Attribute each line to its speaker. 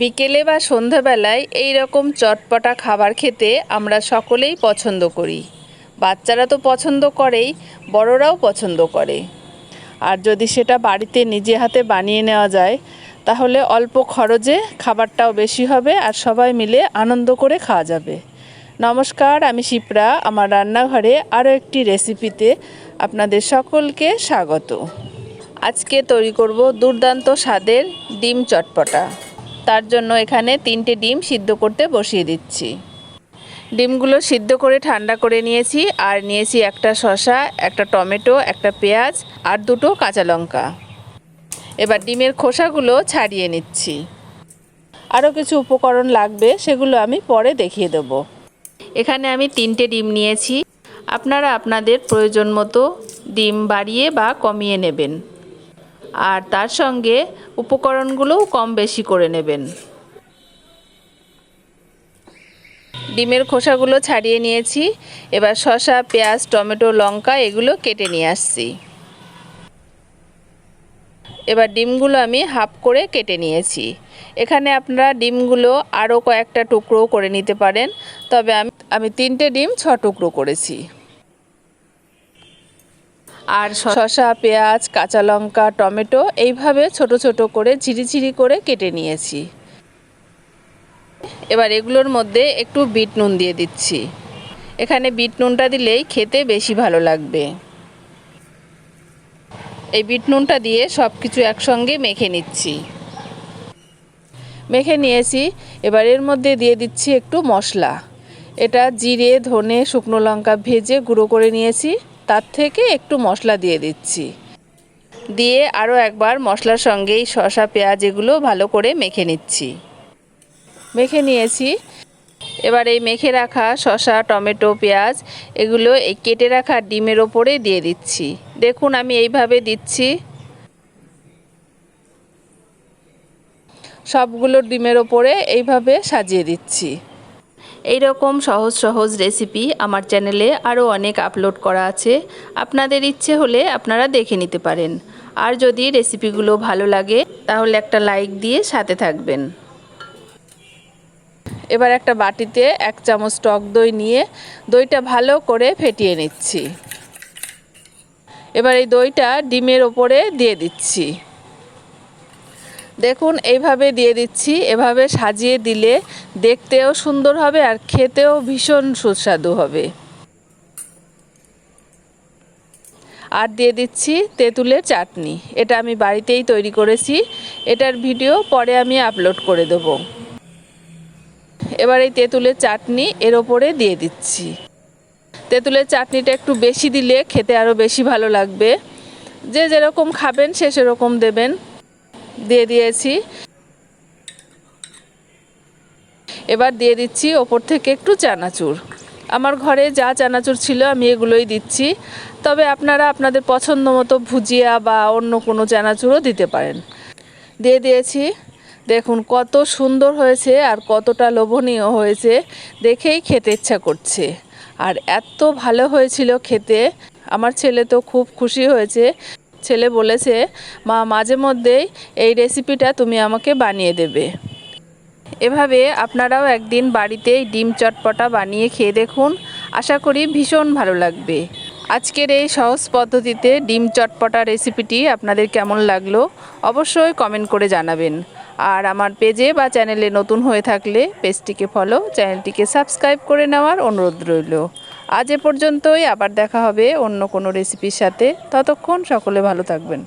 Speaker 1: বিকেলে বা সন্ধ্যাবেলায় এই রকম চটপটা খাবার খেতে আমরা সকলেই পছন্দ করি। বাচ্চারা তো পছন্দ করেই, বড়রাও পছন্দ করে। আর যদি সেটা বাড়িতে নিজে হাতে বানিয়ে নেওয়া যায়, তাহলে অল্প খরচে খাবারটাও বেশি হবে আর সবাই মিলে আনন্দ করে খাওয়া যাবে। নমস্কার, আমি শিপ্রা। আমার রান্নাঘরে আরও একটি রেসিপিতে আপনাদের সকলকে স্বাগত। আজকে তৈরি করব দুর্দান্ত স্বাদের ডিম চটপটা। তার জন্য এখানে তিনটে ডিম সিদ্ধ করতে বসিয়ে দিচ্ছি। ডিমগুলো সিদ্ধ করে ঠান্ডা করে নিয়েছি, আর নিয়েছি একটা শসা, একটা টমেটো, একটা পেঁয়াজ, আর দুটো কাঁচা লঙ্কা। এবার ডিমের খোসাগুলো ছাড়িয়ে নিচ্ছি। আরও কিছু উপকরণ লাগবে, সেগুলো আমি পরে দেখিয়ে দেব। এখানে আমি তিনটে ডিম নিয়েছি। আপনারা আপনাদের প্রয়োজন মতো ডিম বাড়িয়ে বা কমিয়ে নেবেন। আর তার সঙ্গে উপকরণগুলোও কম বেশি করে নেবেন। ডিমের খোসাগুলো ছাড়িয়ে নিয়েছি। এবার শসা, পেঁয়াজ, টমেটো, লঙ্কা এগুলো কেটে নিয়ে আসছি। এবার ডিমগুলো আমি হাফ করে কেটে নিয়েছি। এখানে আপনারা ডিমগুলো আরও কয়েকটা টুকরো করে নিতে পারেন। তবে আমি আমি তিনটে ডিম, ছ টুকরো করেছি। আর শসা, পেঁয়াজ, কাঁচা লঙ্কা, টমেটো এইভাবে ছোট ছোট করে ঝিরিঝিরি করে কেটে নিয়েছি। এবার এগুলোর মধ্যে একটু বিট নুন দিয়ে দিচ্ছি। এখানে বিট নুনটা দিলেই খেতে বেশি ভালো লাগবে। এই বিট নুনটা দিয়ে সব কিছু একসঙ্গে মেখে নিচ্ছি। মেখে নিয়েছি। এবার এর মধ্যে দিয়ে দিচ্ছি একটু মশলা। এটা জিরে, ধনে, শুকনো লঙ্কা ভেজে গুঁড়ো করে নিয়েছি। তার থেকে একটু মশলা দিয়ে দিচ্ছি। দিয়ে আরও একবার মশলার সঙ্গেই শসা, পেঁয়াজ এগুলো ভালো করে মেখে নিচ্ছি। মেখে নিয়েছি। এবার এই মেখে রাখা শসা, টমেটো, পেঁয়াজ এগুলো এই কেটে রাখা ডিমের ওপরে দিয়ে দিচ্ছি। দেখুন আমি এইভাবে দিচ্ছি। সবগুলো ডিমের ওপরে এইভাবে সাজিয়ে দিচ্ছি। এই রকম সহজ সহজ রেসিপি আমার চ্যানেলে আরও অনেক আপলোড করা আছে। আপনাদের ইচ্ছে হলে আপনারা দেখে নিতে পারেন। আর যদি রেসিপিগুলো ভালো লাগে, তাহলে একটা লাইক দিয়ে সাথে থাকবেন। এবার একটা বাটিতে এক চামচ টক দই নিয়ে দইটা ভালো করে ফেটিয়ে নিচ্ছি। এবার এই দইটা ডিমের ওপরে দিয়ে দিচ্ছি। দেখুন, এইভাবে দিয়ে দিচ্ছি। এভাবে সাজিয়ে দিলে দেখতেও সুন্দর হবে আর খেতেও ভীষণ সুস্বাদু হবে। আর দিয়ে দিচ্ছি তেঁতুলের চাটনি। এটা আমি বাড়িতেই তৈরি করেছি। এটার ভিডিও পরে আমি আপলোড করে দেবো। এবার এই তেঁতুলের চাটনি এর ওপরে দিয়ে দিচ্ছি। তেঁতুলের চাটনিটা একটু বেশি দিলে খেতে আরও বেশি ভালো লাগবে। যে যেরকম খাবেন সে সেরকম দেবেন। দিয়ে দিয়েছি। এবার দিয়ে দিচ্ছি ওপর থেকে একটু চানাচুর। আমার ঘরে যা চানাচুর ছিল আমি এগুলোই দিচ্ছি। তবে আপনারা আপনাদের পছন্দ মতো ভুজিয়া বা অন্য কোনো চানাচুরও দিতে পারেন। দিয়ে দিয়েছি। দেখুন কত সুন্দর হয়েছে আর কতটা লোভনীয় হয়েছে। দেখেই খেতে ইচ্ছা করছে। আর এত ভালো হয়েছিল খেতে। আমার ছেলে তো খুব খুশি হয়েছে। ছেলে বলেছে, মা, মাঝে মধ্যেই এই রেসিপিটা তুমি আমাকে বানিয়ে দেবে। এভাবে আপনারাও একদিন বাড়িতেই ডিম চটপটা বানিয়ে খেয়ে দেখুন। আশা করি ভীষণ ভালো লাগবে। আজকের এই সহজ পদ্ধতিতে ডিম চটপটা রেসিপিটি আপনাদের কেমন লাগল অবশ্যই কমেন্ট করে জানাবেন। আর আমার পেজে বা চ্যানেলে নতুন হয়ে থাকলে পেজটিকে ফলো চ্যানেলটিকে সাবস্ক্রাইব করে নেওয়ার অনুরোধ রইল। আজ এ পর্যন্তই আবার দেখা হবে অন্য কোনো রেসিপির সাথে। ততক্ষণ সকলে ভালো থাকবেন।